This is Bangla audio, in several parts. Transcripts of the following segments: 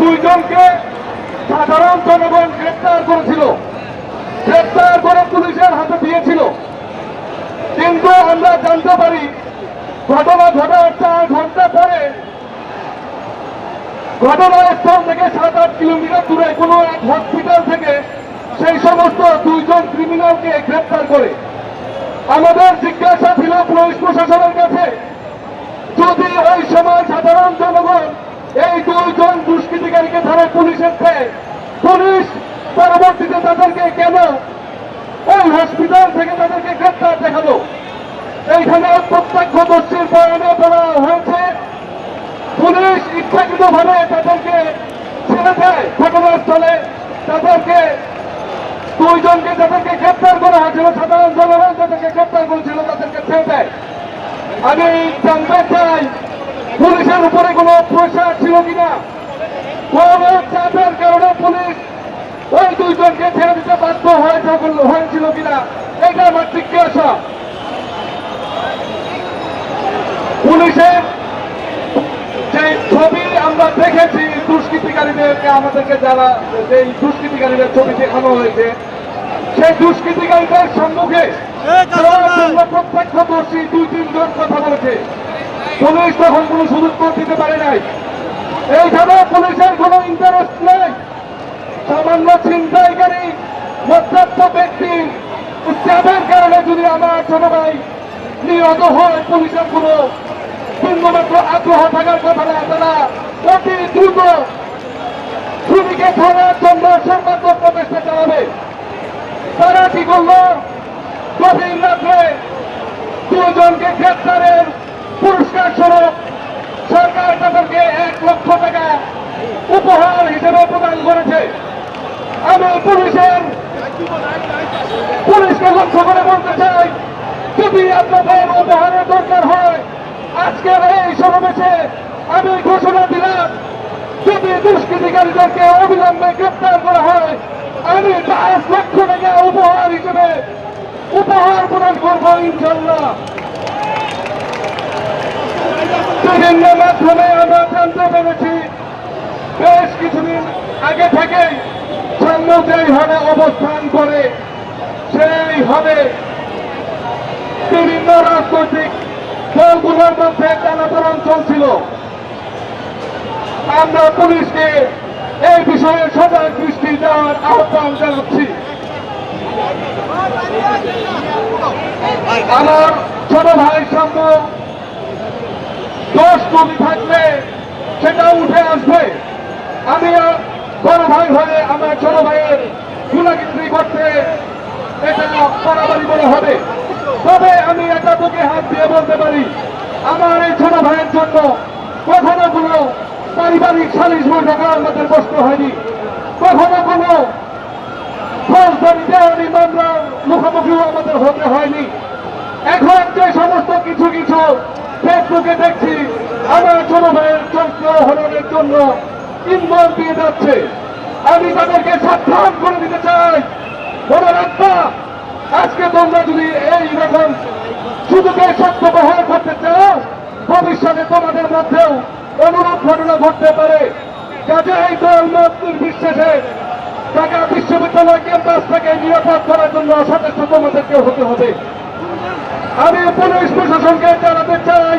দুইজনকে সাধারণ জনগণ গ্রেপ্তার করেছিল। গ্রেপ্তার করে পুলিশের হাতে দিয়েছিল। কিন্তু আমরা জানতে পারি, ঘটনা ঘটার চার ঘণ্টা পরে ঘটনাস্থল থেকে সাত আট কিলোমিটার দূরে, কোনো এক হসপিটাল থেকে সেই সমস্ত দুইজন ক্রিমিনালকে গ্রেপ্তার করে। আমাদের জিজ্ঞাসা ছিল পুলিশ প্রশাসনের কাছে, যদি ওই সময় সাধারণ জনগণ এই দুইজন পুলিশের দেয় পুলিশ পরবর্তীতে তাদেরকে কেন ওই হসপিটাল থেকে তাদেরকে গ্রেপ্তার দেখাল? এইখানে প্রত্যক্ষদর্শীর বয়ানে বলা হয়েছে, পুলিশ ইচ্ছাকৃত ভাবে তাদেরকে ছেড়ে দেয়। ঘটনাস্থলে তাদেরকে দুইজনকে যাদেরকে গ্রেপ্তার করা হয়েছিল। সাধারণ জনগণ যাদেরকে গ্রেপ্তার করেছিল, তাদেরকে ছেড়ে দেয়। আমি জানতে চাই, পুলিশের উপরে কোনো প্রেশার ছিল কিনা? কোন চাপের কারণে পুলিশ ওই দুইজনকে ছেড়ে দিতে বাধ্য হয়েছিল কিনা এটা আমার জিজ্ঞাসা পুলিশের যে ছবি আমরা দেখেছি দুষ্কৃতিকারীদেরকে আমাদেরকে যারা এই দুষ্কৃতিকারীদের ছবি দেখানো হয়েছে সেই দুষ্কৃতিকারীদের সম্মুখে প্রত্যক্ষদর্শী দুই তিনজন কথা বলেছে। পুলিশ তখন কোনো সুযোগ দিতে পারে নাই। এইখানে পুলিশের কোনো ইন্টারেস্ট নেই। সামান্য ছিনতাইকারী মধ্যাত্ম ব্যক্তি চাপের কারণে যদি আমার ছোট নিহত হয়, পুলিশের কোনো বিন্দুমাত্র আগ্রহ থাকার কথা না। তারা অতি দ্রুত খুনিকে ধরার জন্য সর্বাত্মক প্রচেষ্টা চালাবে তারা কি করল? গভীর রাত্রে দুজনকে গ্রেপ্তারের পুরস্কার স্বরূপ সরকার তাদেরকে এক লক্ষ টাকা উপহার হিসেবে প্রদান করেছে। আমি পুলিশের পুলিশকে লক্ষ্য করে বলতে চাই, যদি আপনাদের উপহারের দরকার হয় আজকের এই সমাবেশে আমি ঘোষণা দিলাম, যদি দুষ্কৃতিকারীদেরকে অবিলম্বে গ্রেপ্তার করা হয়, আমি পাঁচ লক্ষ টাকা উপহার হিসেবে উপহার প্রদান করব ইনশাল্লাহ বিভিন্ন মাধ্যমে আমরা জানতে পেরেছি বেশ কিছুদিন আগে থেকেই সামনে যেই হবে অবস্থান করে, সেই হবে বিভিন্ন রাজনৈতিক দলগুলোর মধ্যে টানাপোড়ন চলছিল। আমরা পুলিশকে এই বিষয়ে সজাগ দৃষ্টি দেওয়ার আহ্বান জানাচ্ছি। আমার ছোট ভাই সামনে দোষ কবি থাকবে, সেটা উঠে আসবে। আমি বড় ভাই হয়ে আমার ছোট ভাইয়ের গুলাগিত্রি করতে এটা বরাবরই বলে হবে। তবে আমি এটা তোকে হাত দিয়ে বলতে পারি, আমার এই ছোট ভাইয়ের জন্য কখনো কোনো পারিবারিক সালিশ বৈঠক আমাদের কষ্ট হয়নি কখনো কোনো ফৌজদারি দেওয়ানি মামলার মুখোমুখিও আমাদের হতে হয়নি এখন যে সমস্ত কিছু কিছু ফেসবুকে দেখছি আমার ছোট ভাইয়ের চরিত্র হরণের জন্য ইন্ধন দিয়ে যাচ্ছে। আমি তাদেরকে সাবধান করে দিতে চাই। মনে রাখবা আজকে তোমরা যদি এই রকম সুযোগের সত্য ব্যবহার করতে চাও, ভবিষ্যতে তোমাদের মধ্যেও অনুরূপ ঘটনা ঘটতে পারে। কাজে এই দল মত নির্বিশেষে ঢাকা বিশ্ববিদ্যালয় ক্যাম্পাস থেকে নিরাপদ করার জন্য সচেষ্ট তোমাদেরকে হতে হবে। আমি পুলিশ প্রশাসনকে জানাতে চাই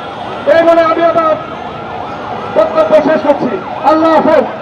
এই বলে আমি আমার বক্তব্য শেষ করছি। আল্লাহ হাফেজ।